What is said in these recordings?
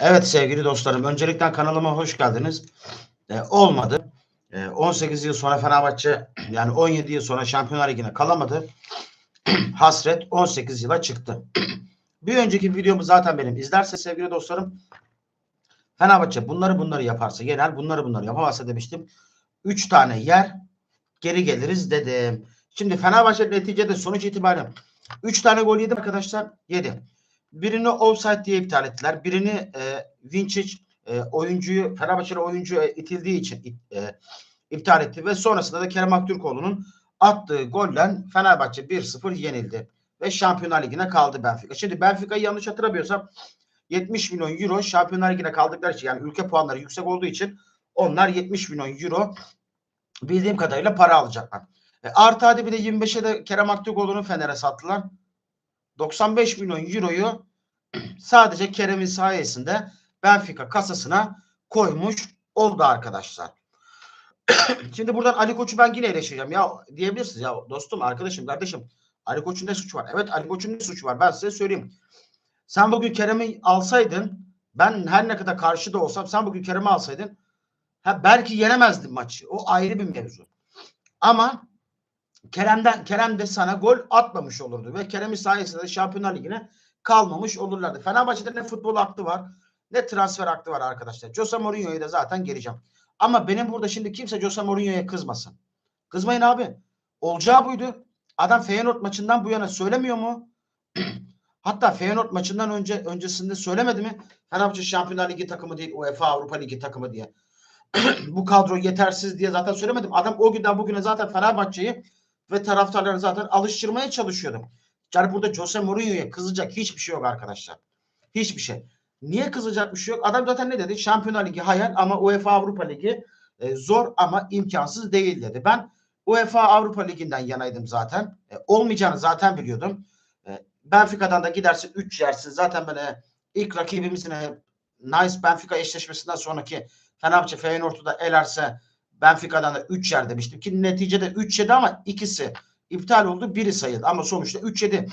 Evet sevgili dostlarım, öncelikle kanalıma hoş geldiniz. Ee, olmadı. Ee, 18 yıl sonra Fenerbahçe, yani 17 yıl sonra Şampiyonlar Ligi'ne kalamadı. Hasret 18 yıla çıktı. Bir önceki videomu zaten benim izlerse sevgili dostlarım, Fenerbahçe bunları bunları yaparsa yener, bunları bunları yapamazsa demiştim. 3 tane yer, geri geliriz dedim. Şimdi Fenerbahçe neticede sonuç itibariyle 3 tane gol yedi arkadaşlar, yedi. Birini offside diye iptal ettiler. Birini e, Vinčić e, oyuncuyu Fenerbahçeli oyuncu e, itildiği için e, iptal etti ve sonrasında da Kerem Aktürkoğlu'nun attığı golle Fenerbahçe 1-0 yenildi ve Şampiyonlar Ligi'ne kaldı Benfica. Şimdi Benfica'yı yanlış hatırlamıyorsam 70 milyon euro Şampiyonlar Ligi'ne kaldıkları için yani ülke puanları yüksek olduğu için onlar 70 milyon euro bildiğim kadarıyla para alacaklar. E, artı hadi bir de 25'e de Kerem Aktürkoğlu'nu Fener'e sattılar. 95 milyon euroyu sadece Kerem'in sayesinde Benfica kasasına koymuş oldu arkadaşlar. Şimdi buradan Ali Koç'u ben yine eleştireceğim. Ya diyebilirsiniz ya dostum, arkadaşım, kardeşim Ali Koç'un ne suçu var? Evet Ali Koç'un ne suçu var? Ben size söyleyeyim. Sen bugün Kerem'i alsaydın ben her ne kadar karşıda olsam sen bugün Kerem'i alsaydın ha, belki yenemezdin maçı. O ayrı bir mevzu. Ama Kerem'den Kerem de sana gol atmamış olurdu ve Kerem'in sayesinde de Şampiyonlar Ligi'ne kalmamış olurlardı. Fenerbahçe'de ne futbol aklı var ne transfer aklı var arkadaşlar. Jose Mourinho'yu da zaten geleceğim. Ama benim burada şimdi kimse Jose Mourinho'ya kızmasın. Kızmayın abi. Olacağı buydu. Adam Feyenoord maçından bu yana söylemiyor mu? Hatta Feyenoord maçından önce öncesinde söylemedi mi? Fenerbahçe Şampiyonlar Ligi takımı değil, UEFA Avrupa Ligi takımı diye. bu kadro yetersiz diye zaten söylemedim. Adam o günden bugüne zaten Fenerbahçe'yi ve taraftarları zaten alıştırmaya çalışıyordum. Yani burada Jose Mourinho'ya kızacak hiçbir şey yok arkadaşlar. Hiçbir şey. Niye kızacak bir şey yok? Adam zaten ne dedi? Şampiyonlar Ligi hayal ama UEFA Avrupa Ligi e, zor ama imkansız değil dedi. Ben UEFA Avrupa Ligi'nden yanaydım zaten. E, olmayacağını zaten biliyordum. E, Benfica'dan da gidersin 3 yersin. Zaten ben ilk rakibimizin Nice Benfica eşleşmesinden sonraki Fenerbahçe Feyenoord'u da elerse Benfica'dan da 3 yer demiştim ki neticede 3 yedi ama ikisi iptal oldu. Biri sayıldı ama sonuçta 3 yedi.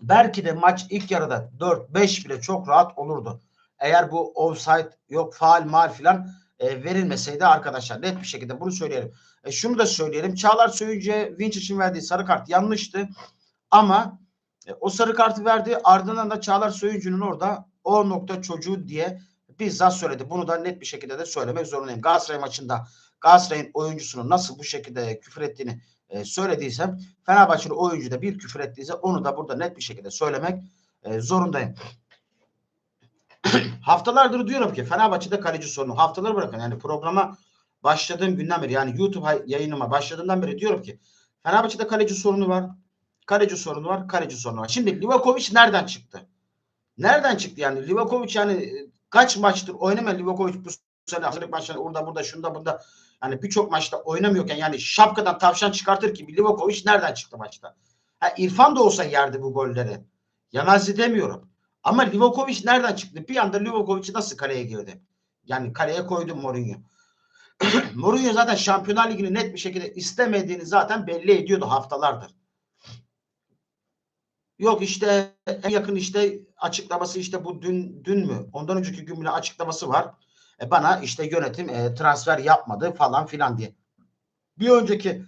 Belki de maç ilk yarıda 4-5 bile çok rahat olurdu. Eğer bu offside yok faal mal filan e, verilmeseydi arkadaşlar net bir şekilde bunu söyleyelim. E, şunu da söyleyelim. Çağlar Söyüncü'ye Vinç için verdiği sarı kart yanlıştı. Ama e, o sarı kartı verdi. Ardından da Çağlar Söyüncü'nün orada o nokta çocuğu diye bizzat söyledi. Bunu da net bir şekilde de söylemek zorundayım. Galatasaray maçında Galatasaray'ın oyuncusunu nasıl bu şekilde küfür ettiğini e, söylediysem Fenerbahçeli oyuncu da bir küfür ettiyse onu da burada net bir şekilde söylemek e, zorundayım. Haftalardır diyorum ki Fenerbahçe'de kaleci sorunu. Haftaları bırakın yani programa başladığım günden beri yani YouTube yayınıma başladığımdan beri diyorum ki Fenerbahçe'de kaleci sorunu var. Kaleci sorunu var. Kaleci sorunu var. Şimdi Livakovic nereden çıktı? Nereden çıktı yani? Livakovic yani e, kaç maçtır oynamayan Livakovic bu sene hazırlık maçları orada burada şunda bunda yani birçok maçta oynamıyorken yani şapkadan tavşan çıkartır ki Livakovic nereden çıktı maçta? Ha, İrfan da olsa yerdi bu golleri. Yemezdi demiyorum. Ama Livakovic nereden çıktı? Bir anda Livakovic nasıl kaleye girdi? Yani kaleye koydu Mourinho. Mourinho zaten Şampiyonlar Ligi'ni net bir şekilde istemediğini zaten belli ediyordu haftalardır. Yok işte en yakın işte açıklaması işte bu dün dün mü? Ondan önceki gün bile açıklaması var. E bana işte yönetim e, transfer yapmadı falan filan diye. Bir önceki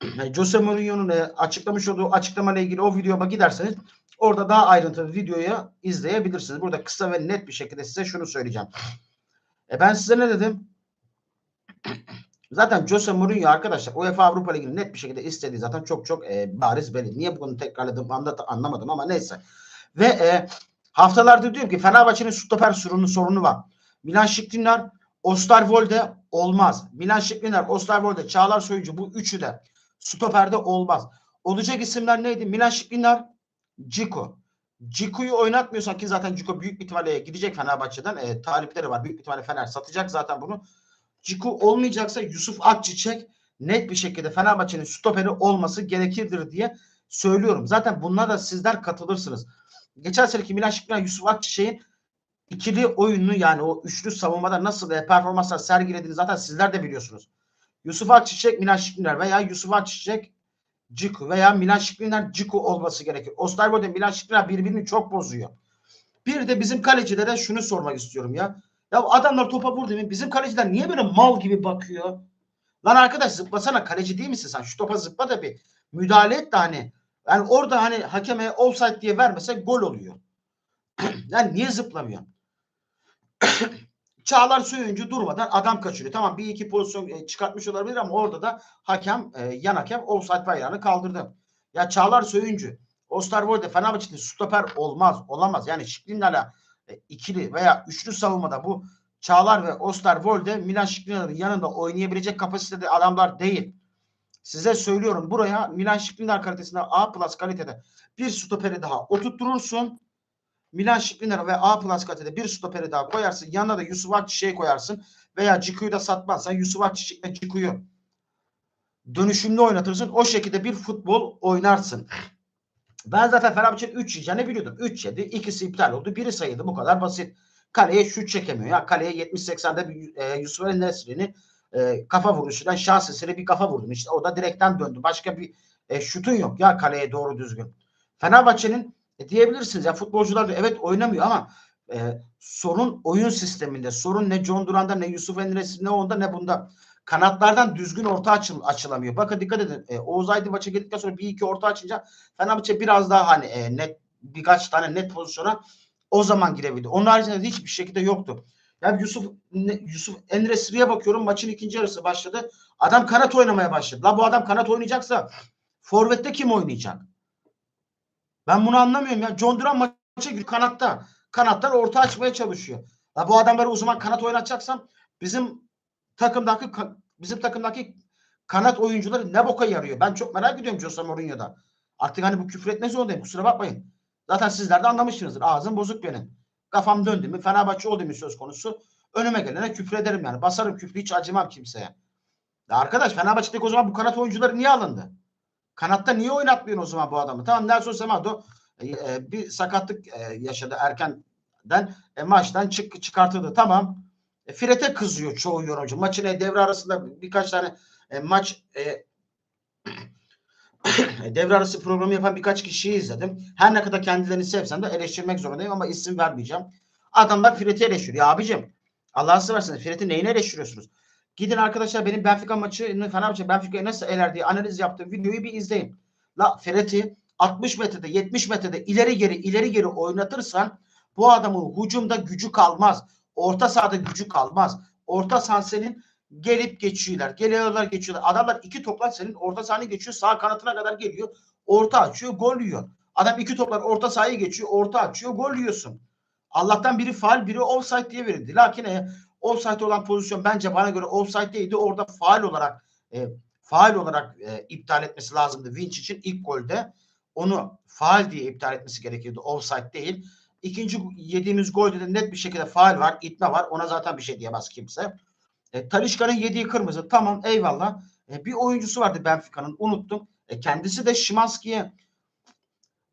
e, Jose Mourinho'nun e, açıklamış olduğu açıklamayla ilgili o videoma giderseniz orada daha ayrıntılı videoyu izleyebilirsiniz. Burada kısa ve net bir şekilde size şunu söyleyeceğim. E ben size ne dedim? Zaten Jose Mourinho arkadaşlar UEFA Avrupa Ligi'ni net bir şekilde istediği zaten çok çok e, bariz belli. Niye bunu tekrarladım anlat anlamadım ama neyse. Ve e, haftalardır diyorum ki Fenerbahçe'nin stoper sorunu sorunu var. Milan Şikrinler, Osterwolde olmaz. Milan Şikrinler, Osterwolde, Çağlar Soyuncu bu üçü de stoperde olmaz. Olacak isimler neydi? Milan Şikrinler, Ciko. Ciko'yu oynatmıyorsan ki zaten Ciko büyük ihtimalle gidecek Fenerbahçe'den. E, talipleri var. Büyük ihtimalle Fener satacak zaten bunu. Ciko olmayacaksa Yusuf Akçiçek net bir şekilde Fenerbahçe'nin stoperi olması gerekirdir diye söylüyorum. Zaten bunlara da sizler katılırsınız. Geçen seneki Milan Şikrinler, Yusuf Akçiçek'in ikili oyunu yani o üçlü savunmada nasıl e, performanslar sergilediğini zaten sizler de biliyorsunuz. Yusuf Akçiçek, Milan Şikrinler veya Yusuf Akçiçek, Ciku veya Milan Şikrinler, Ciku olması gerekir. Osterwolde, Milan Şikrinler birbirini çok bozuyor. Bir de bizim kalecilere şunu sormak istiyorum ya. Ya adamlar topa vurdu mu? Bizim kaleciler niye böyle mal gibi bakıyor? Lan arkadaş zıplasana kaleci değil misin sen? Şu topa zıpla da bir müdahale et de hani. Yani orada hani hakeme offside diye vermesek gol oluyor. yani niye zıplamıyor? Çağlar Söyüncü durmadan adam kaçırıyor. Tamam bir iki pozisyon e, çıkartmış olabilir ama orada da hakem e, yan hakem offside bayrağını kaldırdı. Ya Çağlar Söyüncü Osterwolde Fenerbahçe'de stoper olmaz. Olamaz. Yani Şiklinler'le e, ikili veya üçlü savunmada bu Çağlar ve Osterwolde Milan Şiklinler'in yanında oynayabilecek kapasitede adamlar değil. Size söylüyorum buraya Milan Şiklinler kalitesinde A plus kalitede bir stoperi daha oturtturursun. Milan Şiklinler ve A plus kalitede bir stoperi daha koyarsın. Yanına da Yusuf Akçiçek'i koyarsın. Veya Ciku'yu da satmazsan Yusuf Akçiçek'le Ciku'yu dönüşümlü oynatırsın. O şekilde bir futbol oynarsın. Ben zaten Fenerbahçe'nin 3 yiyeceğini biliyordum. 3 yedi. ikisi iptal oldu. Biri sayıldı. Bu kadar basit. Kaleye şut çekemiyor. Ya kaleye 70-80'de bir, e, Yusuf El Nesri'ni e, kafa vuruşuyla şans eseri bir kafa vurdum. İşte o da direkten döndü. Başka bir e, şutun yok ya kaleye doğru düzgün. Fenerbahçe'nin e, diyebilirsiniz ya futbolcular da evet oynamıyor ama e, sorun oyun sisteminde. Sorun ne John Duran'da ne Yusuf Enres'i ne onda ne bunda. Kanatlardan düzgün orta açıl, açılamıyor. Bakın dikkat edin. E, Oğuz Aydın maça girdikten sonra bir iki orta açınca Fenerbahçe biraz daha hani e, net birkaç tane net pozisyona o zaman girebildi. Onun haricinde de hiçbir şekilde yoktu. Yani Yusuf Yusuf Enresri'ye bakıyorum maçın ikinci yarısı başladı. Adam kanat oynamaya başladı. La bu adam kanat oynayacaksa forvette kim oynayacak? Ben bunu anlamıyorum ya. John Duran maça giriyor kanatta. Kanattan orta açmaya çalışıyor. La bu adamları o zaman kanat oynatacaksam bizim takımdaki bizim takımdaki kanat oyuncuları ne boka yarıyor? Ben çok merak ediyorum Jose Mourinho'da. Artık hani bu küfür etme zorundayım. Kusura bakmayın. Zaten sizler de anlamışsınızdır. Ağzım bozuk benim. Kafam döndü mü Fenerbahçe oldu mu söz konusu önüme gelene küfür ederim yani. Basarım küfrü hiç acımam kimseye. Ya arkadaş Fenerbahçe'deki o zaman bu kanat oyuncuları niye alındı? Kanatta niye oynatmıyorsun o zaman bu adamı? Tamam Nelson Semedo e, e, bir sakatlık e, yaşadı erkenden e, maçtan çık çıkartıldı. Tamam. E, Fred'e kızıyor çoğu yorumcu. Maçın devre arasında birkaç tane e, maç e, devre arası programı yapan birkaç kişiyi izledim. Her ne kadar kendilerini sevsem de eleştirmek zorundayım ama isim vermeyeceğim. Adamlar Fred'i eleştiriyor. Ya abicim Allah'ı seversiniz Fred'i neyini eleştiriyorsunuz? Gidin arkadaşlar benim Benfica maçını Fenerbahçe Benfica'yı nasıl eler diye analiz yaptığım videoyu bir izleyin. La Fred'i 60 metrede 70 metrede ileri geri ileri geri oynatırsan bu adamın hücumda gücü kalmaz. Orta sahada gücü kalmaz. Orta saha senin gelip geçiyorlar. Geliyorlar geçiyorlar. Adamlar iki toplar senin orta sahne geçiyor. Sağ kanatına kadar geliyor. Orta açıyor. Gol yiyor. Adam iki toplar orta sahaya geçiyor. Orta açıyor. Gol yiyorsun. Allah'tan biri faal biri offside diye verildi. Lakin e, offside olan pozisyon bence bana göre offside değildi. Orada faal olarak e, faal olarak e, iptal etmesi lazımdı. Vinç için ilk golde onu faal diye iptal etmesi gerekiyordu. Offside değil. İkinci yediğimiz golde de net bir şekilde faal var, itme var. Ona zaten bir şey diyemez kimse. E, Talişka'nın yediği kırmızı. Tamam eyvallah. E, bir oyuncusu vardı Benfica'nın unuttum. E, kendisi de Şimanski'ye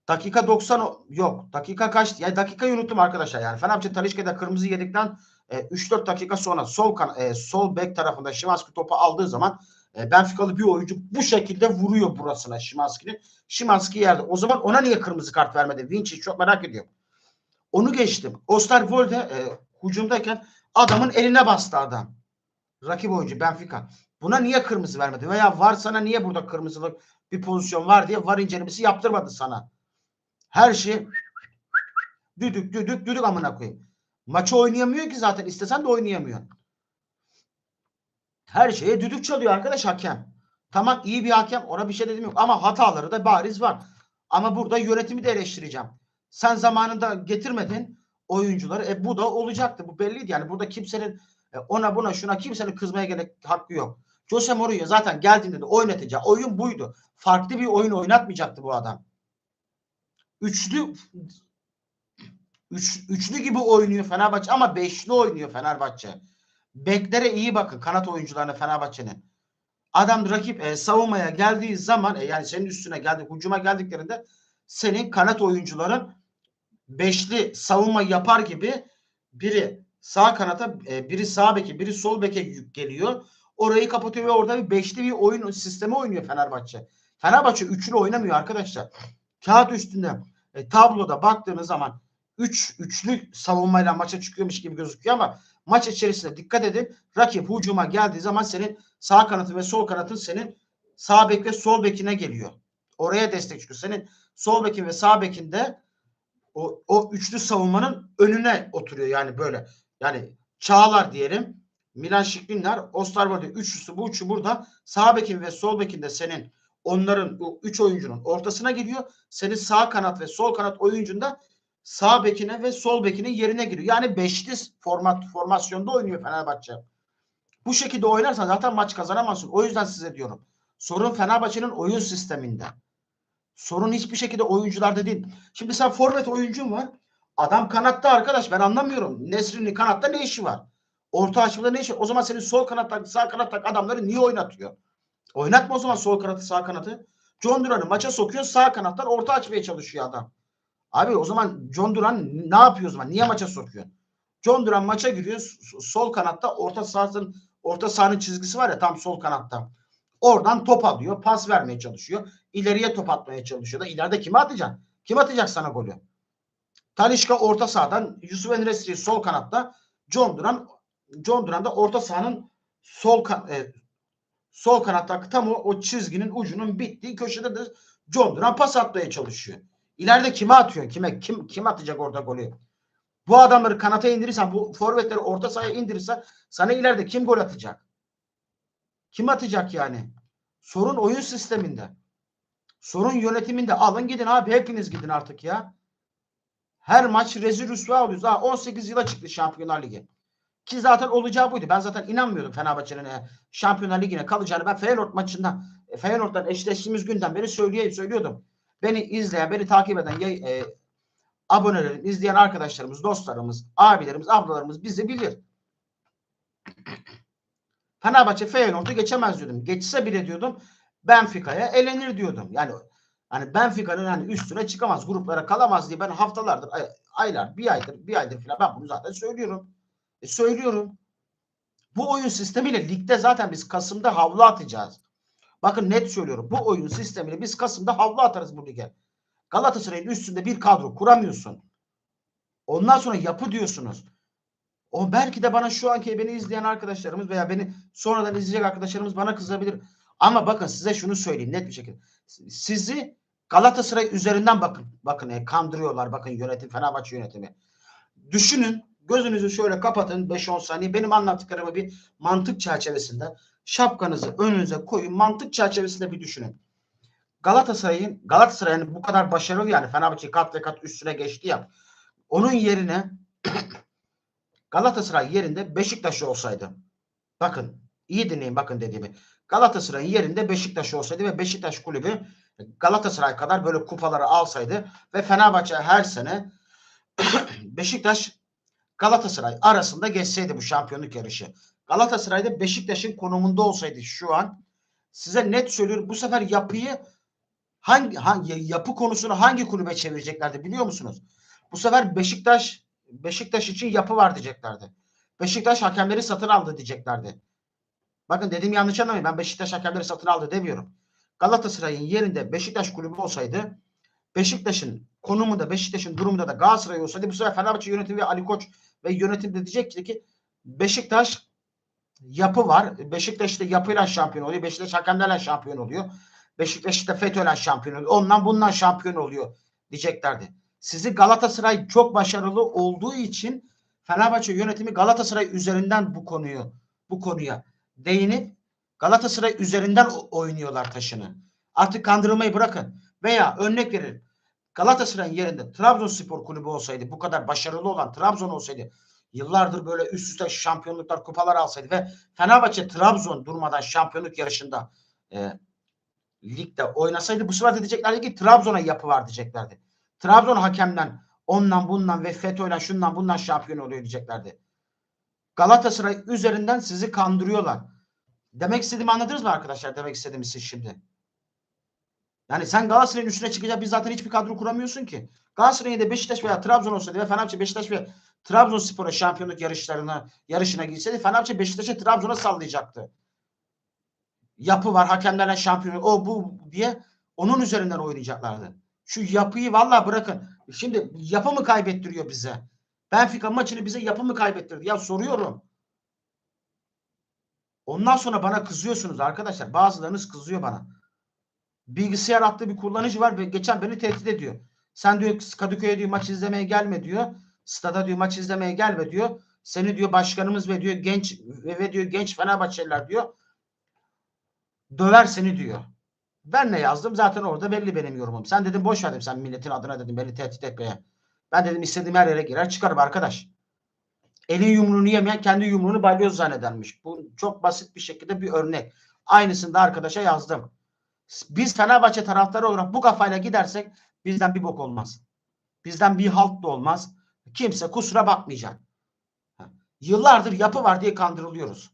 dakika 90 yok. Dakika kaç? Ya dakikayı unuttum arkadaşlar. Yani Fenerbahçe Talişka'da kırmızı yedikten e, 3-4 dakika sonra sol kan e, sol bek tarafında Şimanski topu aldığı zaman e, Benfica'lı bir oyuncu bu şekilde vuruyor burasına Şimanski'nin. Şimanski yerde. O zaman ona niye kırmızı kart vermedi? Vinci çok merak ediyorum. Onu geçtim. Osterwolde e, hücumdayken adamın eline bastı adam. Rakip oyuncu Benfica. Buna niye kırmızı vermedi? Veya var sana niye burada kırmızılık bir pozisyon var diye var incelemesi yaptırmadı sana. Her şey düdük düdük düdük amına koyayım. Maçı oynayamıyor ki zaten. istesen de oynayamıyor. Her şeye düdük çalıyor arkadaş hakem. Tamam iyi bir hakem ona bir şey dedim yok ama hataları da bariz var. Ama burada yönetimi de eleştireceğim. Sen zamanında getirmedin oyuncuları. E bu da olacaktı. Bu belliydi. Yani burada kimsenin ona buna şuna kimsenin kızmaya gerek hakkı yok. Jose Mourinho zaten geldiğinde de oynatacağı oyun buydu. Farklı bir oyun oynatmayacaktı bu adam. Üçlü üç, üçlü gibi oynuyor Fenerbahçe ama beşli oynuyor Fenerbahçe. Beklere iyi bakın kanat oyuncularına Fenerbahçe'nin. Adam rakip e, savunmaya geldiği zaman e, yani senin üstüne geldi, hücuma geldiklerinde senin kanat oyuncuların beşli savunma yapar gibi biri sağ kanata e, biri sağ beke biri sol beke yük geliyor. Orayı kapatıyor ve orada bir beşli bir oyun sistemi oynuyor Fenerbahçe. Fenerbahçe üçlü oynamıyor arkadaşlar. Kağıt üstünde e, tabloda baktığınız zaman üç, üçlü savunmayla maça çıkıyormuş gibi gözüküyor ama maç içerisinde dikkat edin. Rakip hücuma geldiği zaman senin sağ kanatın ve sol kanatın senin sağ bek ve sol bekine geliyor. Oraya destek çıkıyor. Senin sol bekin ve sağ bekinde o, o üçlü savunmanın önüne oturuyor yani böyle. Yani Çağlar diyelim. Milan Şikrinler, Osterwolde üçlüsü bu üçü burada. Sağ bekin ve sol bekin de senin onların bu üç oyuncunun ortasına giriyor. Senin sağ kanat ve sol kanat oyuncunda sağ bekine ve sol bekinin yerine giriyor. Yani beşli format formasyonda oynuyor Fenerbahçe. Bu şekilde oynarsan zaten maç kazanamazsın. O yüzden size diyorum. Sorun Fenerbahçe'nin oyun sisteminde. Sorun hiçbir şekilde oyuncularda değil. Şimdi sen forvet oyuncun var. Adam kanatta arkadaş ben anlamıyorum. Nesrin'in kanatta ne işi var? Orta açmada ne işi var? O zaman senin sol kanattaki sağ kanattaki adamları niye oynatıyor? Oynatma o zaman sol kanatı sağ kanatı. John Duran'ı maça sokuyor sağ kanattan orta açmaya çalışıyor adam. Abi o zaman John Duran ne yapıyor o zaman? Niye maça sokuyor? John Duran maça giriyor. Sol kanatta orta sahanın orta sahanın çizgisi var ya tam sol kanatta. Oradan top alıyor. Pas vermeye çalışıyor. İleriye top atmaya çalışıyor da ileride kime atacaksın? Kim atacak sana golü? Talişka orta sahadan Yusuf Enresri sol kanatta John Duran John Duran da orta sahanın sol kan- e, sol kanattaki tam o, o çizginin ucunun bittiği köşede de John Duran pas atmaya çalışıyor. İleride kime atıyorsun? Kime? Kim kim atacak orada golü? Bu adamları kanata indirirsen, bu forvetleri orta sahaya indirirsen sana ileride kim gol atacak? Kim atacak yani? Sorun oyun sisteminde. Sorun yönetiminde. Alın gidin abi hepiniz gidin artık ya. Her maç rezil rüsva oluyoruz. Ha, 18 yıla çıktı Şampiyonlar Ligi. Ki zaten olacağı buydu. Ben zaten inanmıyordum Fenerbahçe'nin e, Şampiyonlar Ligi'ne kalacağını. Ben Feyenoord maçında e, Feyenoord'dan eşleştiğimiz günden beri söyleyeyim, söylüyordum. Beni izleyen, beni takip eden e, abonelerim, izleyen arkadaşlarımız, dostlarımız, abilerimiz, ablalarımız bizi bilir. Fenerbahçe Feyenoord'u geçemez diyordum. Geçse bile diyordum Benfica'ya elenir diyordum. Yani hani Benfica'nın hani üstüne çıkamaz, gruplara kalamaz diye ben haftalardır, ay- aylar, bir aydır, bir aydır falan ben bunu zaten söylüyorum. E, söylüyorum. Bu oyun sistemiyle ligde zaten biz Kasım'da havlu atacağız. Bakın net söylüyorum. Bu oyun sistemiyle biz Kasım'da havlu atarız bu lige. Galatasaray'ın üstünde bir kadro kuramıyorsun. Ondan sonra yapı diyorsunuz. O belki de bana şu anki beni izleyen arkadaşlarımız veya beni sonradan izleyecek arkadaşlarımız bana kızabilir. Ama bakın size şunu söyleyeyim net bir şekilde. Sizi Galatasaray üzerinden bakın. Bakın e, kandırıyorlar bakın yönetim Fenerbahçe yönetimi. Düşünün gözünüzü şöyle kapatın 5-10 saniye benim anlattıklarımı bir mantık çerçevesinde şapkanızı önünüze koyun mantık çerçevesinde bir düşünün. Galatasaray'ın Galatasaray'ın bu kadar başarılı yani Fenerbahçe kat ve kat üstüne geçti ya. Onun yerine Galatasaray yerinde Beşiktaş olsaydı. Bakın iyi dinleyin bakın dediğimi. Galatasaray'ın yerinde Beşiktaş olsaydı ve Beşiktaş kulübü Galatasaray kadar böyle kupaları alsaydı ve Fenerbahçe her sene Beşiktaş Galatasaray arasında geçseydi bu şampiyonluk yarışı. Galatasaray'da Beşiktaş'ın konumunda olsaydı şu an size net söylüyorum bu sefer yapıyı hangi, hangi yapı konusunu hangi kulübe çevireceklerdi biliyor musunuz? Bu sefer Beşiktaş Beşiktaş için yapı var diyeceklerdi. Beşiktaş hakemleri satın aldı diyeceklerdi. Bakın dediğim yanlış anlamayın. Ben Beşiktaş hakemleri satın aldı demiyorum. Galatasaray'ın yerinde Beşiktaş kulübü olsaydı Beşiktaş'ın konumu da Beşiktaş'ın durumunda da Galatasaray olsaydı bu sefer Fenerbahçe yönetimi ve Ali Koç ve yönetim de diyecek ki Beşiktaş yapı var. Beşiktaş işte yapıyla şampiyon oluyor. Beşiktaş hakemlerle şampiyon oluyor. Beşiktaş işte FETÖ'yle şampiyon oluyor. Ondan bundan şampiyon oluyor diyeceklerdi. Sizi Galatasaray çok başarılı olduğu için Fenerbahçe yönetimi Galatasaray üzerinden bu konuyu bu konuya değinip Galatasaray üzerinden oynuyorlar taşını. Artık kandırılmayı bırakın. Veya örnek verin. Galatasaray'ın yerinde Trabzonspor kulübü olsaydı, bu kadar başarılı olan Trabzon olsaydı, yıllardır böyle üst üste şampiyonluklar, kupalar alsaydı ve Fenerbahçe Trabzon durmadan şampiyonluk yarışında e, ligde oynasaydı bu sefer diyeceklerdi ki Trabzon'a yapı var diyeceklerdi. Trabzon hakemden ondan bundan ve FETÖ'yle şundan bundan şampiyon oluyor diyeceklerdi. Galatasaray üzerinden sizi kandırıyorlar. Demek istediğimi anladınız mı arkadaşlar? Demek istediğimi siz şimdi. Yani sen Galatasaray'ın üstüne çıkacak biz zaten hiçbir kadro kuramıyorsun ki. Galatasaray'ın da Beşiktaş veya Trabzon olsaydı ve Fenerbahçe Beşiktaş ve Trabzonspor'a şampiyonluk yarışlarına yarışına gitseydi Fenerbahçe Beşiktaş'ı Trabzon'a sallayacaktı. Yapı var, hakemlerle şampiyon o bu diye onun üzerinden oynayacaklardı. Şu yapıyı vallahi bırakın. Şimdi yapı mı kaybettiriyor bize? Benfica maçını bize yapı mı kaybettirdi? Ya soruyorum. Ondan sonra bana kızıyorsunuz arkadaşlar. Bazılarınız kızıyor bana. Bilgisayar attığı bir kullanıcı var ve geçen beni tehdit ediyor. Sen diyor Kadıköy'e diyor maç izlemeye gelme diyor. Stada diyor maç izlemeye gelme diyor. Seni diyor başkanımız ve diyor genç ve, ve diyor genç Fenerbahçeliler diyor. Döver seni diyor. Ben ne yazdım? Zaten orada belli benim yorumum. Sen dedim boş verdim sen milletin adına dedim beni tehdit etmeye. Ben dedim istediğim her yere girer çıkarım arkadaş. Elin yumruğunu yemeyen kendi yumruğunu balyoz zannedermiş. Bu çok basit bir şekilde bir örnek. Aynısını da arkadaşa yazdım. Biz Fenerbahçe taraftarı olarak bu kafayla gidersek bizden bir bok olmaz. Bizden bir halt da olmaz. Kimse kusura bakmayacak. Yıllardır yapı var diye kandırılıyoruz.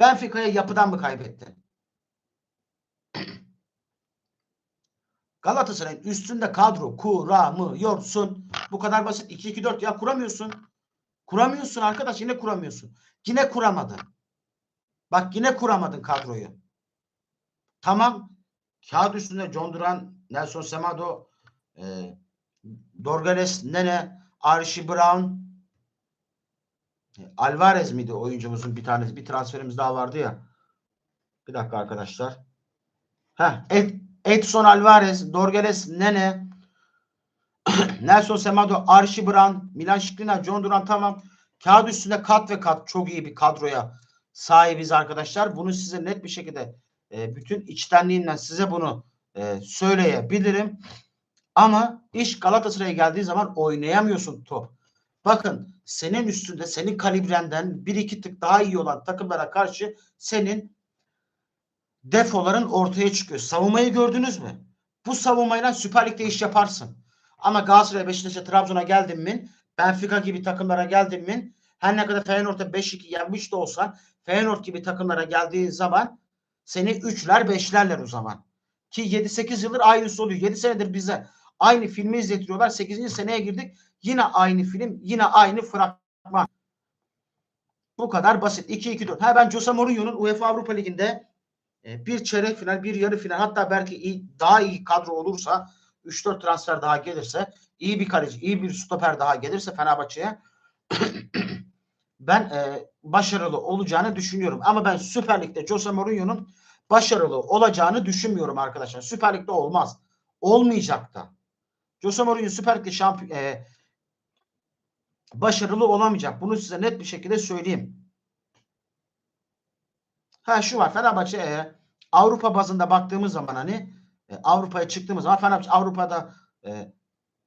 Benfica'ya yapıdan mı kaybetti? Galatasaray'ın üstünde kadro kuramıyorsun. Bu kadar basit. 2-2-4 ya kuramıyorsun. Kuramıyorsun arkadaş yine kuramıyorsun. Yine kuramadın. Bak yine kuramadın kadroyu. Tamam. Kağıt üstünde John Duran, Nelson Semado, e, Dorgales, Nene, Archie Brown, e, Alvarez miydi oyuncumuzun bir tanesi? Bir transferimiz daha vardı ya. Bir dakika arkadaşlar. Heh, Ed, Edson Alvarez, Dorgales, Nene, Nelson Semado, Archie Brown, Milan Skriniar, John Duran tamam. Kağıt üstünde kat ve kat çok iyi bir kadroya sahibiz arkadaşlar. Bunu size net bir şekilde e, bütün içtenliğimden size bunu e, söyleyebilirim. Ama iş Galatasaray'a geldiği zaman oynayamıyorsun top. Bakın senin üstünde senin kalibrenden bir iki tık daha iyi olan takımlara karşı senin defoların ortaya çıkıyor. Savunmayı gördünüz mü? Bu savunmayla Süper Lig'de iş yaparsın. Ama Galatasaray, Beşiktaş'a, Trabzon'a geldin mi? Benfica gibi takımlara geldin mi? Her ne kadar Feyenoord'a 5-2 yenmiş de olsan Feyenoord gibi takımlara geldiğin zaman seni 3'ler 5'lerler o zaman. Ki 7-8 yıldır aynısı oluyor. 7 senedir bize aynı filmi izletiyorlar. 8. seneye girdik. Yine aynı film, yine aynı fragman. Bu kadar basit. 2-2-4. Ha ben Jose Mourinho'nun UEFA Avrupa Ligi'nde bir çeyrek final, bir yarı final hatta belki iyi, daha iyi kadro olursa 3-4 transfer daha gelirse iyi bir kaleci, iyi bir stoper daha gelirse Fenerbahçe'ye ben e, başarılı olacağını düşünüyorum. Ama ben Süper Lig'de Jose Mourinho'nun başarılı olacağını düşünmüyorum arkadaşlar. Süper Lig'de olmaz. Olmayacak da. Jose Mourinho Süper Lig'de şampiyon e, başarılı olamayacak. Bunu size net bir şekilde söyleyeyim. Ha şu var Fenerbahçe e, Avrupa bazında baktığımız zaman hani e, Avrupa'ya çıktığımız zaman Fenerbahçe Avrupa'da e,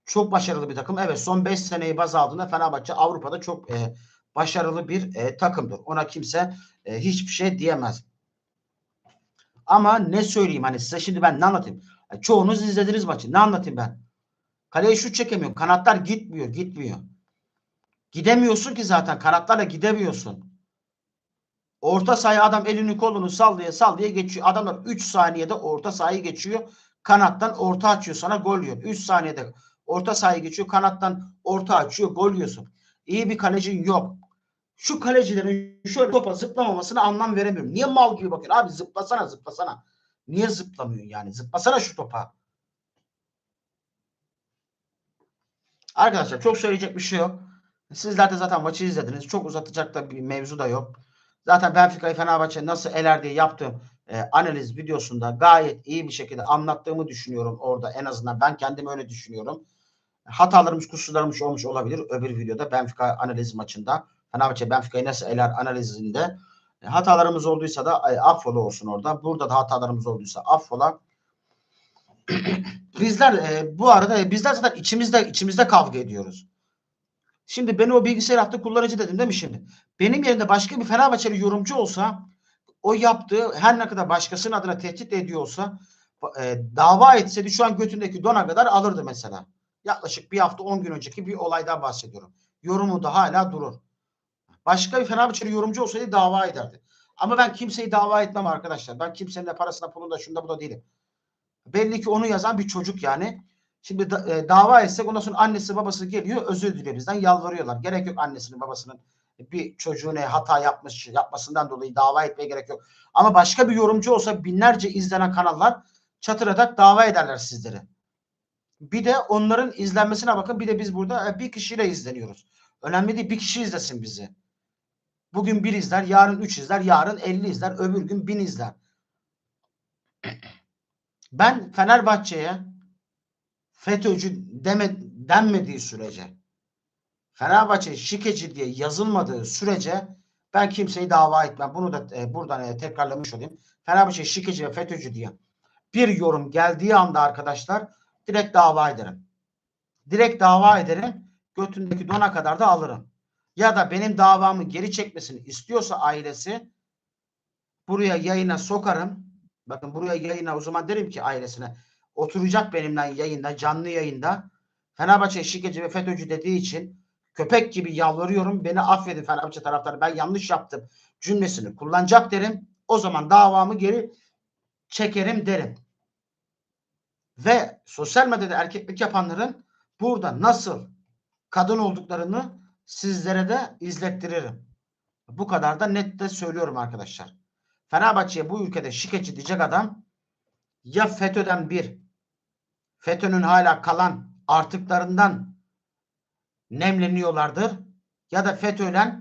çok başarılı bir takım. Evet son 5 seneyi baz aldığında Fenerbahçe Avrupa'da çok e, başarılı bir e, takımdır. Ona kimse e, hiçbir şey diyemez. Ama ne söyleyeyim hani size şimdi ben ne anlatayım? E, çoğunuz izlediniz maçı. Ne anlatayım ben? Kaleye şut çekemiyor. Kanatlar gitmiyor, gitmiyor. Gidemiyorsun ki zaten. Kanatlarla gidemiyorsun. Orta sahaya adam elini kolunu sallaya sallaya geçiyor. Adamlar 3 saniyede orta sahayı geçiyor. Kanattan orta açıyor sana gol yiyor. 3 saniyede orta sahayı geçiyor. Kanattan orta açıyor gol yiyorsun. İyi bir kalecin yok. Şu kalecilerin şöyle topa zıplamamasına anlam veremiyorum. Niye mal gibi bakıyorsun? Abi zıplasana zıplasana. Niye zıplamıyorsun yani? Zıplasana şu topa. Arkadaşlar çok söyleyecek bir şey yok. Sizler de zaten maçı izlediniz. Çok uzatacak da bir mevzu da yok. Zaten Benfica'yı Fenerbahçe nasıl eler diye yaptığım e, analiz videosunda gayet iyi bir şekilde anlattığımı düşünüyorum orada. En azından ben kendim öyle düşünüyorum. Hatalarımız, kusurlarımız olmuş olabilir. Öbür videoda Benfica analiz maçında Fenerbahçe Benfica'yı nasıl eler analizinde e, hatalarımız olduysa da e, affola olsun orada. Burada da hatalarımız olduysa affola. bizler e, bu arada e, bizler zaten içimizde içimizde kavga ediyoruz. Şimdi beni o bilgisayar hattı kullanıcı dedim değil mi şimdi? Benim yerimde başka bir Fenerbahçeli yorumcu olsa o yaptığı her ne kadar başkasının adına tehdit ediyorsa e, dava etseydi şu an götündeki dona kadar alırdı mesela. Yaklaşık bir hafta 10 gün önceki bir olaydan bahsediyorum. Yorumu da hala durur. Başka bir Fenerbahçeli yorumcu olsaydı dava ederdi. Ama ben kimseyi dava etmem arkadaşlar. Ben kimsenin de parasına pulunda şunda bu da değilim. Belli ki onu yazan bir çocuk yani. Şimdi da, e, dava etsek ondan sonra annesi babası geliyor özür diliyor bizden yalvarıyorlar. Gerek yok annesinin babasının bir çocuğuna hata yapmış yapmasından dolayı dava etmeye gerek yok. Ama başka bir yorumcu olsa binlerce izlenen kanallar çatıradak dava ederler sizleri. Bir de onların izlenmesine bakın. Bir de biz burada e, bir kişiyle izleniyoruz. Önemli değil bir kişi izlesin bizi. Bugün bir izler, yarın üç izler, yarın elli izler, öbür gün bin izler. Ben Fenerbahçe'ye FETÖ'cü deme, denmediği sürece Fenerbahçe şikeci diye yazılmadığı sürece ben kimseyi dava etmem. Bunu da e, buradan e, tekrarlamış olayım. Fenerbahçe şikeci ve FETÖ'cü diye bir yorum geldiği anda arkadaşlar direkt dava ederim. Direkt dava ederim. Götündeki dona kadar da alırım. Ya da benim davamı geri çekmesini istiyorsa ailesi buraya yayına sokarım. Bakın buraya yayına o zaman derim ki ailesine oturacak benimle yayında canlı yayında Fenerbahçe şikeci ve FETÖ'cü dediği için köpek gibi yalvarıyorum. Beni affedin Fenerbahçe taraftarı. Ben yanlış yaptım cümlesini kullanacak derim. O zaman davamı geri çekerim derim. Ve sosyal medyada erkeklik yapanların burada nasıl kadın olduklarını sizlere de izlettiririm. Bu kadar da net de söylüyorum arkadaşlar. Fenerbahçe'ye bu ülkede şikeci diyecek adam ya FETÖ'den bir FETÖ'nün hala kalan artıklarından nemleniyorlardır ya da FETÖ'yle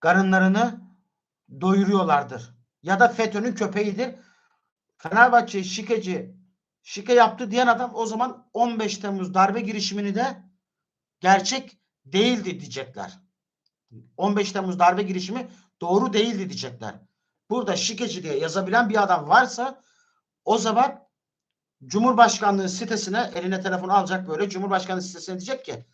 karınlarını doyuruyorlardır. Ya da FETÖ'nün köpeğidir. Fenerbahçe şikeci şike yaptı diyen adam o zaman 15 Temmuz darbe girişimini de gerçek değildi diyecekler. 15 Temmuz darbe girişimi doğru değildi diyecekler. Burada şikeci diye yazabilen bir adam varsa o zaman Cumhurbaşkanlığı sitesine eline telefon alacak böyle Cumhurbaşkanlığı sitesine diyecek ki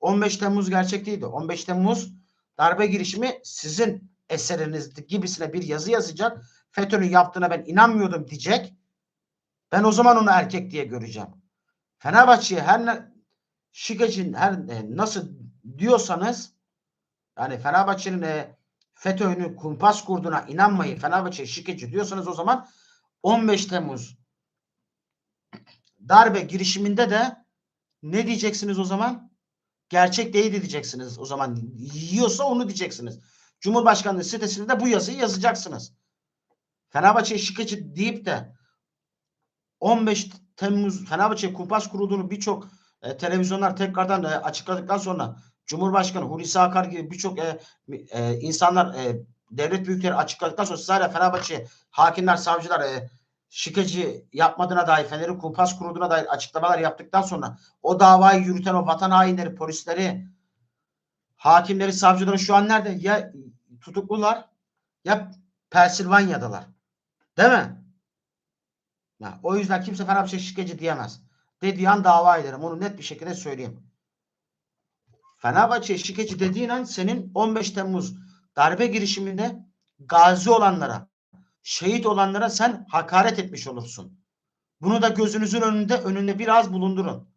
15 Temmuz gerçek değildi. 15 Temmuz darbe girişimi sizin eserinizdi gibisine bir yazı yazacak. FETÖ'nün yaptığına ben inanmıyordum diyecek. Ben o zaman onu erkek diye göreceğim. Fenerbahçe'ye her ne, şikecin her nasıl diyorsanız yani Fenerbahçe'nin e, FETÖ'nü kumpas kurduğuna inanmayın. Fenerbahçe şikeci diyorsanız o zaman 15 Temmuz darbe girişiminde de ne diyeceksiniz o zaman? Gerçek değil diyeceksiniz. O zaman yiyorsa onu diyeceksiniz. Cumhurbaşkanlığı sitesinde de bu yazıyı yazacaksınız. Fenerbahçe şikeci deyip de 15 Temmuz Fenerbahçe kumpas kurulduğunu birçok e, televizyonlar tekrardan e, açıkladıktan sonra Cumhurbaşkanı Hulusi Akar gibi birçok e, e, insanlar e, devlet büyükleri açıkladıktan sonra siz hala Fenerbahçe hakimler, savcılar e, şikeci yapmadığına dair Fener'in kumpas kurulduğuna dair açıklamalar yaptıktan sonra o davayı yürüten o vatan hainleri, polisleri, hakimleri, savcıları şu an nerede? Ya tutuklular ya Pensilvanya'dalar. Değil mi? Ya, o yüzden kimse Fenerbahçe şikeci diyemez. Dediği an dava ederim. Onu net bir şekilde söyleyeyim. Fenerbahçe şikeci dediğin an senin 15 Temmuz darbe girişiminde gazi olanlara, şehit olanlara sen hakaret etmiş olursun. Bunu da gözünüzün önünde önünde biraz bulundurun.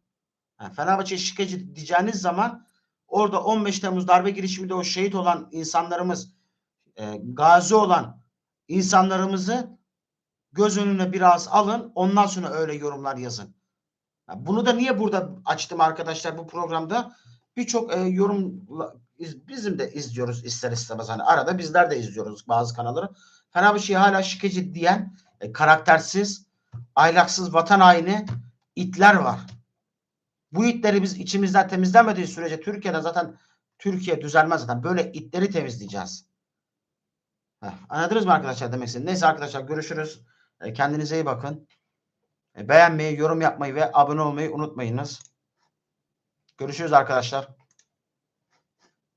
Yani Fenerbahçe şikeci diyeceğiniz zaman orada 15 Temmuz darbe girişiminde o şehit olan insanlarımız, e, gazi olan insanlarımızı göz önüne biraz alın. Ondan sonra öyle yorumlar yazın. Yani bunu da niye burada açtım arkadaşlar bu programda? Birçok e, yorum bizim de izliyoruz ister istemez. Hani arada bizler de izliyoruz bazı kanalları. Fenerbahçe'yi hala şikeci diyen e, karaktersiz, ahlaksız vatan haini itler var. Bu itleri biz içimizden temizlemediği sürece Türkiye'de zaten Türkiye düzelmez zaten. Böyle itleri temizleyeceğiz. Heh, anladınız mı arkadaşlar demek istedim. Neyse arkadaşlar görüşürüz. E, kendinize iyi bakın. E, beğenmeyi, yorum yapmayı ve abone olmayı unutmayınız. Görüşürüz arkadaşlar.